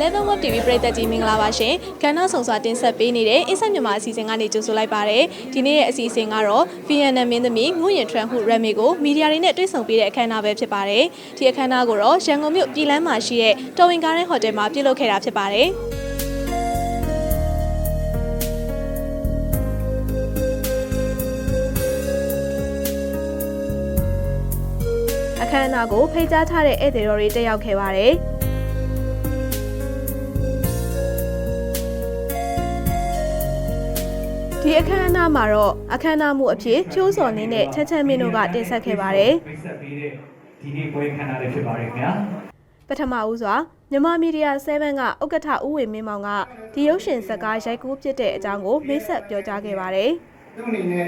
Eleven Web TV ပရိသတ်ကြီးမင်္ဂလာပါရှင်။ကဏ္ဍဆောင်စွာတင်ဆက်ပေးနေတဲ့ Insight မြန်မာအစီအစဉ်ကနေကြိုဆိုလိုက်ပါရစေ။ဒီနေ့ရဲ့အစီအစဉ်ကတော့ VNN မင်းသမီးငုရင်ထရန်ဟုရမေကိုမီဒီယာတွေနဲ့တွေ့ဆုံပေးတဲ့အခမ်းအနားပဲဖြစ်ပါတယ်။ဒီအခမ်းအနားကိုတော့ရန်ကုန်မြို့ပြည်လန်းမှာရှိတဲ့တော်ဝင်ကားရဲဟိုတယ်မှာပြုလုပ်ခဲ့တာဖြစ်ပါတယ်။အခမ်းအနားကိုဖိတ်ကြားထားတဲ့ဧည့်သည်တော်တွေတက်ရောက်ခဲ့ပါတယ်။ ဒီအခမ်းအနားမှာတော့အခမ်းအနားမှုအဖြစ်ဖြိုးစော်နင်းနဲ့ချက်ချက်မင်းတို့ကတင်ဆက်ခဲ့ပါတယ်မိတ်ဆက်ပေးတဲ့ဒီနေ့ပွဲခန်းနာလေးဖြစ်ပါတယ်ခင်ဗျာ။ပထမဦးစွာမြန်မာမီဒီယာ7ကဥက္ကဋ္ဌဦးဝေမင်းမောင်ကဒီရုပ်ရှင်ဇာတ်ကားရိုက်ကူးဖြစ်တဲ့အကြောင်းကိုမိတ်ဆက်ပြောကြားခဲ့ပါတယ်သူ့အနေနဲ့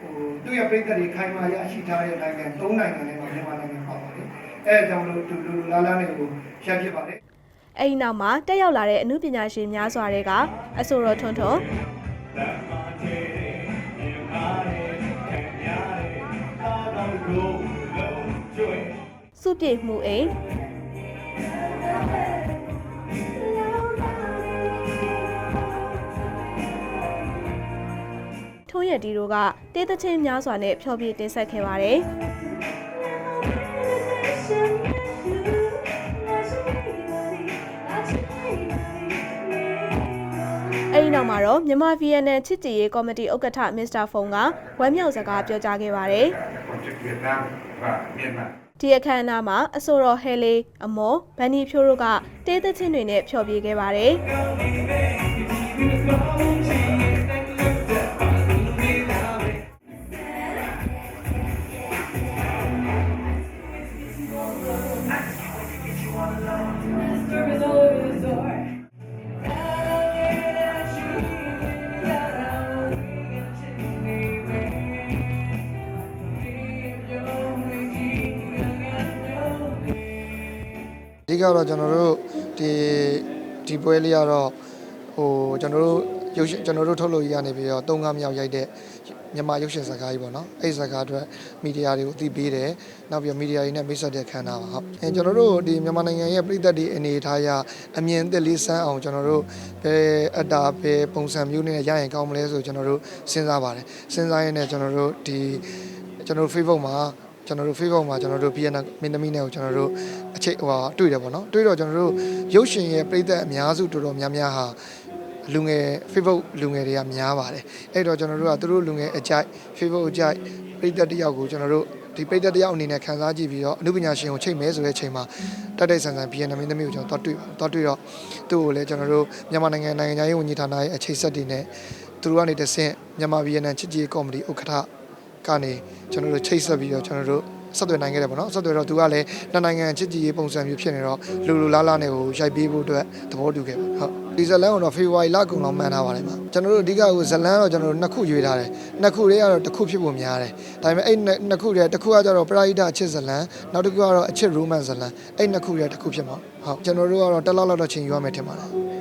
ဟိုသူ့ရဲ့ပြည်သက်တွေခိုင်မာရရှိထားတဲ့နိုင်ငံ၃နိုင်ငံနဲ့မှမြန်မာနိုင်ငံပါပါတယ်အဲဒါကြောင့်မလို့သူလူလူလားလားနဲ့ကိုရက်ဖြစ်ပါတယ်။အဲဒီနောက်မှာတက်ရောက်လာတဲ့အမှုပညာရှင်များစွာတွေက အဆိုတော်ထွန်းထွန်း စုပြည့်မှုအိမ်ထုံးရတီတို့ကတေးသချင်းများစွာနဲ့ဖျော်ဖြေတင်ဆက်ခဲ့ပါတယ်။အဲဒီနောက်မှာတော့မြန်မာ VNN ချစ်ကြည်ရေးကော်မတီဥက္ကဋ္ဌမစ္စတာဖုံကဝမ်းမြောက်စကားပြောကြားခဲ့ပါတယ် Project Vietnam và Myanmar. ။ဒီအခမ်းအနားမှာအဆိုတော်ဟဲလေးအမော်ဗန်နီဖြိုးတို့ကတေးသချင်းတွေနဲ့ဖျော်ဖြေခဲ့ပါတယ်။ ဓိကတော့ကျွန်တော်တို့ဒီဒီပွဲလေးကတော့ဟိုကျွန်တော်တို့ရုပ်ရှင်ကျွန်တော်တို့ထုတ်လို့ရနေပြီးတော့သုံးကားမြောက်ရိုက်တဲ့မြန်မာရုပ်ရှင်ဇာတ်ကားကြီးပေါ့နော်အဲ့ဒီဇာတ်ကားအတွက်မီဒီယာတွေကိုအသိပေးတယ်နောက်ပြီးတော့မီဒီယာတွေနဲ့မိတ်ဆက်တဲ့ခန်းနာပါဟုတ်အဲကျွန်တော်တို့ဒီမြန်မာနိုင်ငံရဲ့ပြည်သက်တွေအနေထားအရအမြင်အသက်လေးစမ်းအောင်ကျွန်တော်တို့ဘယ်အတာဘယ်ပုံစံမျိုးနဲ့ရရင်ကောင်းမလဲဆိုကျွန်တော်တို့စဉ်းစားပါတယ်စဉ်းစားရင်းနဲ့ကျွန်တော်တို့ဒီကျွန်တော်တို့ Facebook မှာ ကျွန်တော်တို့ Facebook မှာကျွန်တော်တို့ VN မင်းသမီးနဲ့ကိုကျွန်တော်တို့အချိတ်ဟိုဟာတွေ့တယ်ပေါ့နော်တွေ့တော့ကျွန်တော်တို့ရုပ်ရှင်ရဲ့ပြည်သက်အများစုတော်တော်များများဟာလူငယ် Facebook လူငယ်တွေကများပါတယ်အဲ့တော့ကျွန်တော်တို့ကသူတို့လူငယ်အကြိုက် Facebook အကြိုက်ပြည်သက်တစ်ယောက်ကိုကျွန်တော်တို့ဒီပြည်သက်တစ်ယောက်အနေနဲ့ခန်းစားကြည့်ပြီးတော့အနုပညာရှင်ကိုချိန်မဲဆိုတဲ့အချိန်မှာတက်တက်ဆန်ဆန် VN မင်းသမီးကိုကျွန်တော်တော့တွေ့တော့တွေ့တော့သူ့ကိုလည်းကျွန်တော်တို့မြန်မာနိုင်ငံနိုင်ငံသားရေးဝန်ကြီးဌာနရဲ့အခြေဆက်တွေနဲ့သူတို့ကနေတဆင့်မြန်မာ VN ချစ်ကြည်ကော်မတီဥက္ကဋ္ဌ ကနေကျွန်တော်တို့ချိတ်ဆက်ပြီးတော့ကျွန်တော်တို့ဆက်သွယ်နိုင်ခဲ့တယ်ပေါ့နော်ဆက်သွယ်တော့သူကလည်းနှစ်နိုင်ငံချစ်ကြည်ရေးပုံစံမျိုးဖြစ်နေတော့လူလူလားလားနဲ့ကိုရိုက်ပေးဖို့အတွက်သဘောတူခဲ့ပါဟုတ်ဒီဇလန်ကတော့ဖေဖော်ဝါရီလကုန်လောက်မှန်းထားပါတယ်မှာကျွန်တော်တို့အဓိကကိုဇလန်တော့ကျွန်တော်တို့နှစ်ခုရွေးထားတယ်နှစ်ခုလေးကတော့တစ်ခုဖြစ်ဖို့များတယ်ဒါပေမဲ့အဲ့နှစ်ခုလေးတစ်ခုကကျတော့ပရာဟိတအချစ်ဇလန်နောက်တစ်ခုကတော့အချစ်ရိုမန်ဇလန်အဲ့နှစ်ခုလေးတစ်ခုဖြစ်မှာဟုတ်ကျွန်တော်တို့ကတော့တစ်လောက်လောက်တော့ချိန်ယူရမယ်ထင်ပါတယ်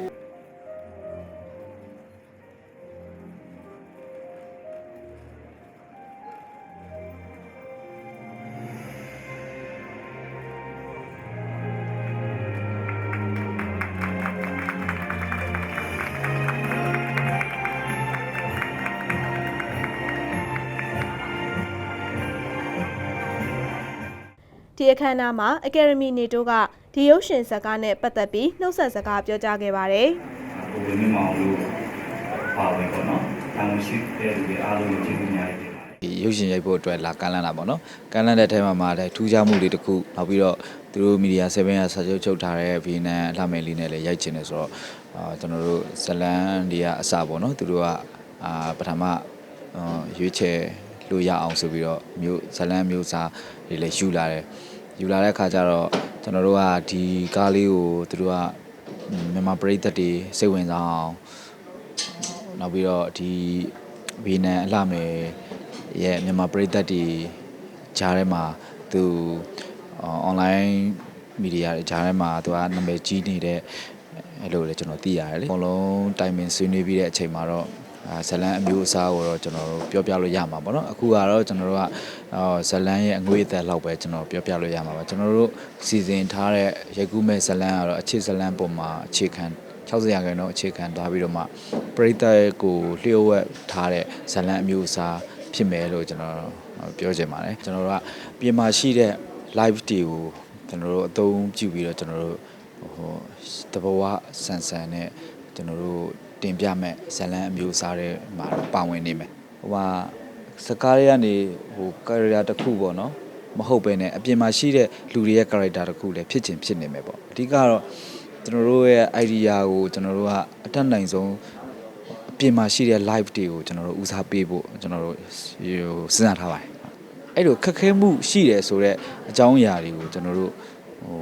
ဒီအခမ်းအနားမှာအကယ်ဒမီနေတိုးကဒီရုပ်ရှင်ဇာတ်ကားနဲ့ပတ်သက်ပြီးနှုတ်ဆက်စကားပြောကြားခဲ့ပါတယ်ဟိုဝင်းမမောင်လို့ပါဝင်ပေါ့နော်တောင်းရှိတဲ့လူတွေအားလုံးကိုကျေးဇူးများတင်ပါတယ်ဒီရုပ်ရှင်ရိုက်ဖို့အတွက်လာကမ်းလှမ်းတာပေါ့နော်ကမ်းလှမ်းတဲ့ထဲမှာမှာလည်းထူးခြားမှုတွေတစ်ခုနောက်ပြီးတော့သူတို့မီဒီယာ7ကစာချုပ်ချုပ်ထားတဲ့ဗီနန်အလှမယ်လေးနဲ့လည်းရိုက်ချင်တယ်ဆိုတော့အာကျွန်တော်တို့ဇလန်တွေကအစပေါ့နော်သူတို့ကအာပထမအာရွေးချယ်လို့ရအောင်ဆိုပြီးတော့မျိုးဇလန်မျိုးစားတွေလည်းယူလာတယ် ယူလာတဲ့အခါကျတော့ကျွန်တော်တို့ကဒီကားလေးကိုသူတို့ကမြန်မာပရိသတ်တွေစိတ်ဝင်စားအောင်နောက်ပြီးတော့ဒီဗီနန်အလှမယ်ရဲ့မြန်မာပရိသတ်တွေဂျားထဲမှာသူအွန်လိုင်းမီဒီယာတွေဂျားထဲမှာသူကနာမည်ကြီးနေတဲ့အဲ့လိုလေကျွန်တော်သိရတယ်လေအကုန်လုံးတိုင်ပင်ဆွေးနွေးပြီးတဲ့အချိန်မှာတော့အာ ဇလန်အမျိုးအစားကိုတော့ကျွန်တော်တို့ပြောပြလို့ရမှာပေါ့နော်အခုကတော့ကျွန်တော်တို့ကအော်ဇလန်ရဲ့အငွေအသက်လောက်ပဲကျွန်တော်ပြောပြလို့ရမှာပါကျွန်တော်တို့စီစဉ်ထားတဲ့ရိုက်ကူးမဲ့ဇလန်ကတော့အခြေဇလန်ပုံမှာအခြေခံ60ရာခိုင်နှုန်းအခြေခံသွားပြီးတော့မှပရိသတ်ကိုလျှို့ဝှက်ထားတဲ့ဇလန်အမျိုးအစားဖြစ်မယ်လို့ကျွန်တော်ပြောချင်ပါတယ်ကျွန်တော်တို့ကပြင်မာရှိတဲ့ live တွေကိုကျွန်တော်တို့အသုံးပြုပြီးတော့ကျွန်တော်တို့ဟိုတဘဝဆန်ဆန်နဲ့ကျွန်တော်တို့ တင်ပြမဲ့ဇလန်အမျိုးအစားတွေမှာပါဝင်နေမယ်ဟိုဟာစကားတွေကနေဟို character တစ်ခုပေါ့နော်မဟုတ်ပဲနဲ့အပြင်မှာရှိတဲ့လူတွေရဲ့ character တစ်ခုလည်းဖြစ်ချင်ဖြစ်နေမယ်ပေါ့အဓိကတော့ကျွန်တော်တို့ရဲ့ idea ကိုကျွန်တော်တို့ကအတတ်နိုင်ဆုံးအပြင်မှာရှိတဲ့ live တွေကိုကျွန်တော်တို့ဦးစားပေးဖို့ကျွန်တော်တို့ဟိုစဉ်းစားထားပါတယ်အဲ့လိုခက်ခဲမှုရှိတယ်ဆိုတော့အကြောင်းအရာတွေကိုကျွန်တော်တို့ဟို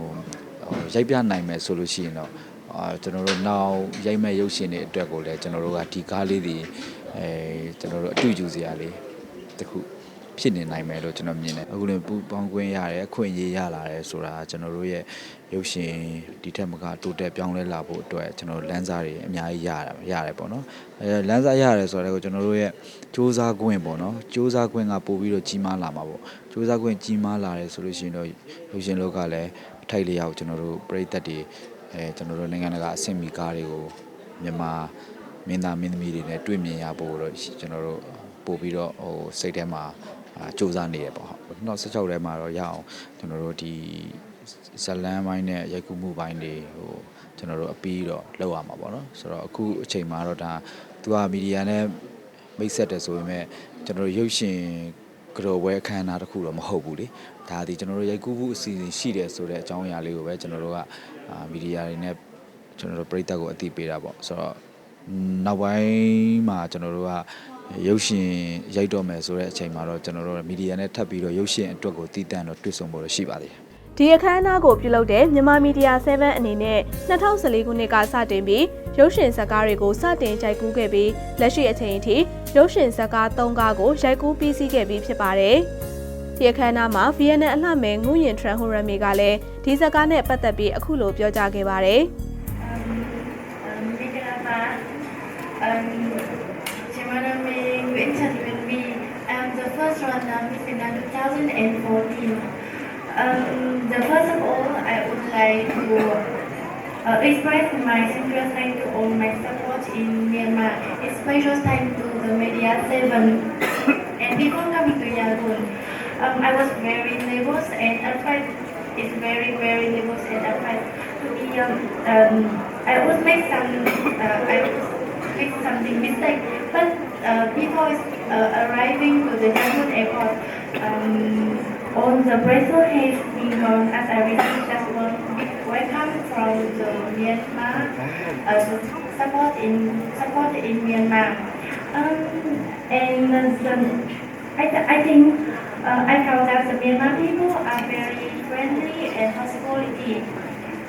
ဟိုရိုက်ပြနိုင်မယ်ဆိုလို့ရှိရင်တော့ အာကျွန်တော်တို့နောက်ရိုက်မဲ့ရုပ်ရှင်တွေအတွက်ကိုလည်းကျွန်တော်တို့ကဒီကားလေးတွေအဲကျွန်တော်တို့အတူယူစရာလေးတစ်ခုဖြစ်နေနိုင်မယ်လို့ကျွန်တော်မြင်တယ်အခုလည်းပူပေါင်းခွင့်ရတယ်အခွင့်အရေးရလာတယ်ဆိုတာကျွန်တော်တို့ရဲ့ရုပ်ရှင်ဒီထက်မကတိုးတက်ပြောင်းလဲလာဖို့အတွက်ကျွန်တော်တို့လမ်းစာတွေအများကြီးရတာရတယ်ပေါ့နော်အဲလမ်းစာရတယ်ဆိုတော့ကိုကျွန်တော်တို့ရဲ့စူးစမ်းခွင့်ပေါ့နော်စူးစမ်းခွင့်ကပို့ပြီးတော့ကြီးမားလာမှာပေါ့စူးစမ်းခွင့်ကြီးမားလာတယ်ဆိုလို့ရှိရင်တော့ရုပ်ရှင်လောကလည်းအထိုက်လျောက်ကျွန်တော်တို့ပြည်သက်တွေ အဲကျွန်တော်တို့နိုင်ငံတကာအဆင့်မီကားတွေကိုမြန်မာမင်းသားမင်းသမီးတွေနဲ့တွေ့မြင်ရဖို့တော့ကျွန်တော်တို့ပို့ပြီးတော့ဟိုစိတ်ထဲမှာအာစူးစမ်းနေရပေါ့ဟုတ်နောက်16ထဲမှာတော့ရအောင်ကျွန်တော်တို့ဒီဇလန်ပိုင်းနဲ့ရိုက်ကူးမှုပိုင်းတွေဟိုကျွန်တော်တို့အပီးတော့လောက်ရမှာပေါ့နော်ဆိုတော့အခုအချိန်မှာတော့ဒါသူကမီဒီယာနဲ့မိတ်ဆက်တယ်ဆိုပေမဲ့ကျွန်တော်တို့ရုပ်ရှင်ကြော်ပွဲအခမ်းအနားတစ်ခုတော့မဟုတ်ဘူးလေဒါဒီကျွန်တော်တို့ရိုက်ကူးမှုအစီအစဉ်ရှိတယ်ဆိုတဲ့အကြောင်းအရာလေးကိုပဲကျွန်တော်တို့ကအာ မီဒီယာတွေနဲ့ကျွန်တော်တို့ပြည်သက်ကိုအသိပေးတာပေါ့ဆိုတော့နောက်ပိုင်းမှာကျွန်တော်တို့ကရုပ်ရှင်ရိုက်တော့မယ်ဆိုတဲ့အချိန်မှာတော့ကျွန်တော်တို့မီဒီယာနဲ့ထပ်ပြီးတော့ရုပ်ရှင်အတွက်ကိုတည်တံ့တော့တွေ့ဆုံဖို့ရှိပါသေးတယ်ဒီအခမ်းအနားကိုပြုလုပ်တဲ့မြန်မာမီဒီယာ7အနေနဲ့2014ခုနှစ်ကစတင်ပြီးရုပ်ရှင်ဇာတ်ကားတွေကိုစတင်ရိုက်ကူးခဲ့ပြီးလက်ရှိအချိန်အထိရုပ်ရှင်ဇာတ်ကား3ကားကိုရိုက်ကူးပြီးစီးခဲ့ပြီးဖြစ်ပါတယ်။ ဒီအခမ်းအနားမှာ VNN အလှမဲ့ငုရင်ထရန်ဟိုရမီကလည်းဒီဇာတ်ကားနဲ့ပတ်သက်ပြီးအခုလိုပြောကြားခဲ့ပါတယ်။ um, Vikrama, um, Chimaname, Nguyễn Trần Huyền My. I'm the first runner Miss Vietnam 2014. Um, the first of all, I would like to uh, express my sincere thanks to all my support in Myanmar, especially thanks to the Media 7. and before coming to Yangon, um, I was very nervous and afraid. It's very, very nervous and afraid to be um, um, I would make some uh, I would make something mistake, but uh, before uh, arriving to the Yangon airport, um, all the bracelet has been as I received just one big welcome from the Myanmar uh, support in support in Myanmar. Um, and the, I, th- I think I found that the Myanmar people are very friendly and hospitality.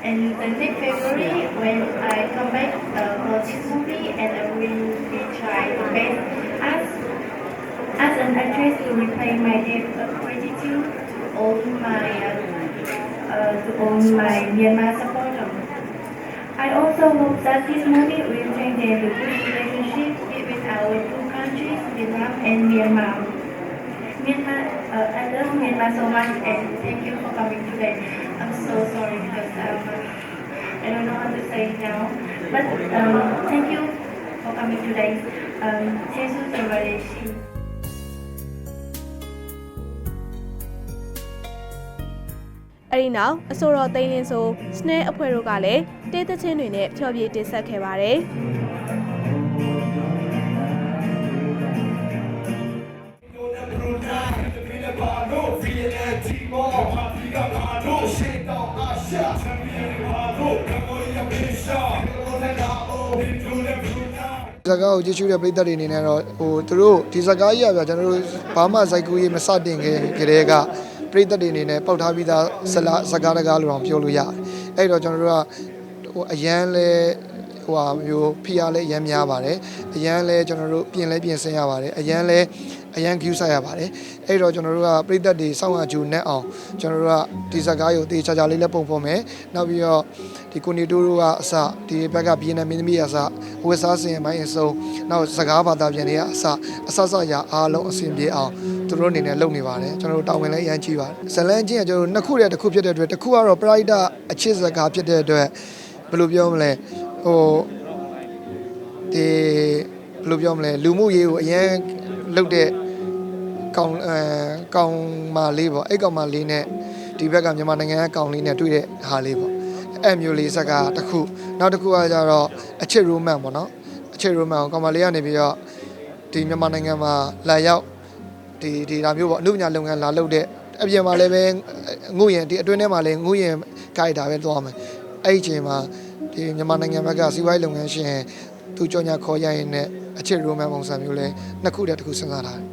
And the next February, when I come back uh, for this movie, and I will be trying my best as as an actress to repay my debt of gratitude to all my uh, uh, to all my Myanmar supporters. I also hope that this movie will change the good relationship between our two countries, Vietnam and Myanmar. Myanmar, uh, I love Myanmar so much and thank you for coming today. I'm so sorry because um, I don't know how to say it now. But um, thank you for coming today. Um, Jesus Revelation. အဲ့ဒီနောက်အဆိုတော်သိန်းလင်းဆိုစနဲအဖွဲ့တို့ကလည်းတေးသချင်းတွေနဲ့ဖျော်ဖြေတင်ဆက်ခဲ့ပါတယ်။။ ဇာတ်ကားကိုကြည့်ရှုတဲ့ပရိသတ်တွေအနေနဲ့တော့ဟိုသူတို့ဒီဇာတ်ကားကြီးอ่ะဗျာကျွန်တော်တို့ဘာမှဇိုက်ကူရေးမစတင်ခင်ကတည်းကပရိသတ်တွေအနေနဲ့ပေါက်ထားပြီးသားဇလာဇာတ်ကားတကားလို့အောင်ပြောလို့ရတယ်။အဲ့တော့ကျွန်တော်တို့ကဟိုအရန်လဲဟိုဟာမျိုးဖိအားလည်းအရမ်းများပါတယ်အရန်လည်းကျွန်တော်တို့ပြင်လဲပြင်ဆင်ရပါတယ်အရန်လည်း အရန် view ဆိုင်ရပါတယ်အဲ့တော့ကျွန်တော်တို့ကပြည်သက်တွေစောင့်ရကြူနဲ့အောင်ကျွန်တော်တို့ကဒီစကားကိုတေချာချာလေးလည်းပုံဖော်မယ်နောက်ပြီးတော့ဒီကိုနီတိုးတို့ကအစဒီဘက်ကပြည်နယ်မင်းသမီးကအစဝက်စားစင်ပိုင်းအစုံနောက်စကားဘာသာပြန်တွေကအစအဆဆရအားလုံးအဆင်ပြေအောင်သူတို့အနေနဲ့လုပ်နေပါတယ်ကျွန်တော်တို့တာဝန်လည်းအရန်ကြီးပါတယ်ဇလန်းချင်းကကျွန်တော်တို့နှစ်ခုတည်းတစ်ခုဖြစ်တဲ့အတွက်တစ်ခုကတော့ pride အချစ်စကားဖြစ်တဲ့အတွက်ဘယ်လိုပြောမလဲဟိုဒီဘယ်လိုပြောမလဲလူမှုရေးကိုအရင် လုတ်တဲ့ကောင်အဲကောင်မလေးပေါ့အဲ့ကောင်မလေးနဲ့ဒီဘက်ကမြန်မာနိုင်ငံကကောင်လေးနဲ့တွေ့တဲ့ဟာလေးပေါ့အဲ့မျိုးလေးစက်ကတစ်ခုနောက်တစ်ခုကကြတော့အချစ်ရိုမန်ပေါ့နော်အချစ်ရိုမန်ကိုကောင်မလေးကနေပြီးတော့ဒီမြန်မာနိုင်ငံမှာလာရောက်ဒီဒီဒါမျိုးပေါ့အမှုပညာလုပ်ငန်းလာလုပ်တဲ့အပြင်မှာလည်းပဲငုရင်ဒီအတွင်းထဲမှာလည်းငုရင်ကြိုက်တာပဲသွားမယ်အဲ့ဒီအချိန်မှာဒီမြန်မာနိုင်ငံဘက်ကစီးပွားရေးလုပ်ငန်းရှင်သူကြောညာခေါ်ရရင်နဲ့ အချစ်ရိုမန်ပုံစံမျိုးလဲနှစ်ခုတည်းတစ်ခုစဉ်းစားထားတယ်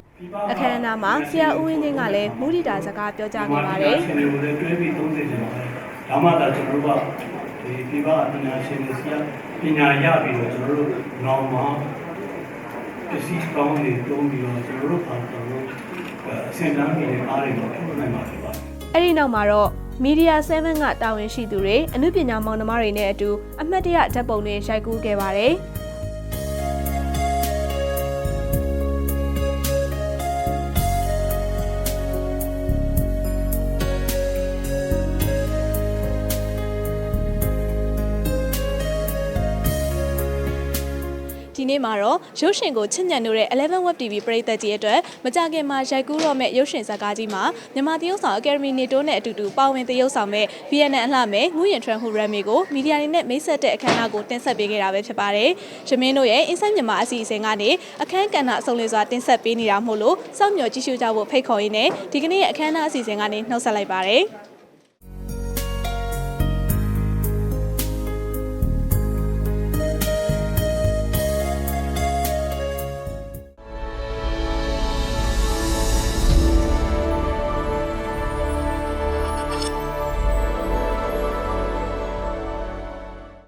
အခမ်းအနားမှာဆရာဦးဝင်းချင်းကလည်းမူရိတာစကားပြောကြားခဲ့ပါတယ်ရှင်တွေကိုလည်းတွဲပြီးသုံးစေချင်ပါတယ်။ဒါမှသာကျွန်တော်တို့ကဒီပြပပညာရှင်တွေဆရာပညာရပြီးတော့ကျွန်တော်တို့နောက်မှာပစ္စည်းကောင်းတွေတုံးပြီးတော့ကျွန်တော်တို့ပါကျွန်တော်တို့အဆင့်တန်းကြီးတွေအားတွေတော့ထုတ်နိုင်မှာဖြစ်ပါတယ်။အဲ့ဒီနောက်မှာတော့ Media 7ကတာဝန်ရှိသူတွေအမှုပညာမောင်နှမတွေနဲ့အတူအမှတ်တရဓာတ်ပုံတွေရိုက်ကူးခဲ့ပါတယ်။ နေ့မှာတော့ရုပ်ရှင်ကိုချစ်ညံ့လို့တဲ့11 Web TV ပရိသတ်ကြီးအတွက်မကြခင်မှာရိုက်ကူးတော့မဲ့ရုပ်ရှင်ဇာတ်ကားကြီးမှာမြန်မာတရုတ်ဆောင် Academy နေတိုးနဲ့အတူတူပါဝင်တရုတ်ဆောင်မဲ့ VNN အလှမဲ့ငူရင်ထွန်းဟူရမ်မီကိုမီဒီယာတွေနဲ့မိတ်ဆက်တဲ့အခမ်းအနားကိုတင်ဆက်ပေးခဲ့တာပဲဖြစ်ပါတယ်။ရမင်းတို့ရဲ့ Insight မြန်မာအစီအစဉ်ကနေအခမ်းကဏ္ဍအစုံလင်စွာတင်ဆက်ပေးနေတာမို့လို့စောင့်မျှော်ကြည့်ရှုကြဖို့ဖိတ်ခေါ်ရင်းနဲ့ဒီကနေ့ရဲ့အခမ်းအနားအစီအစဉ်ကနေနှုတ်ဆက်လိုက်ပါတယ်။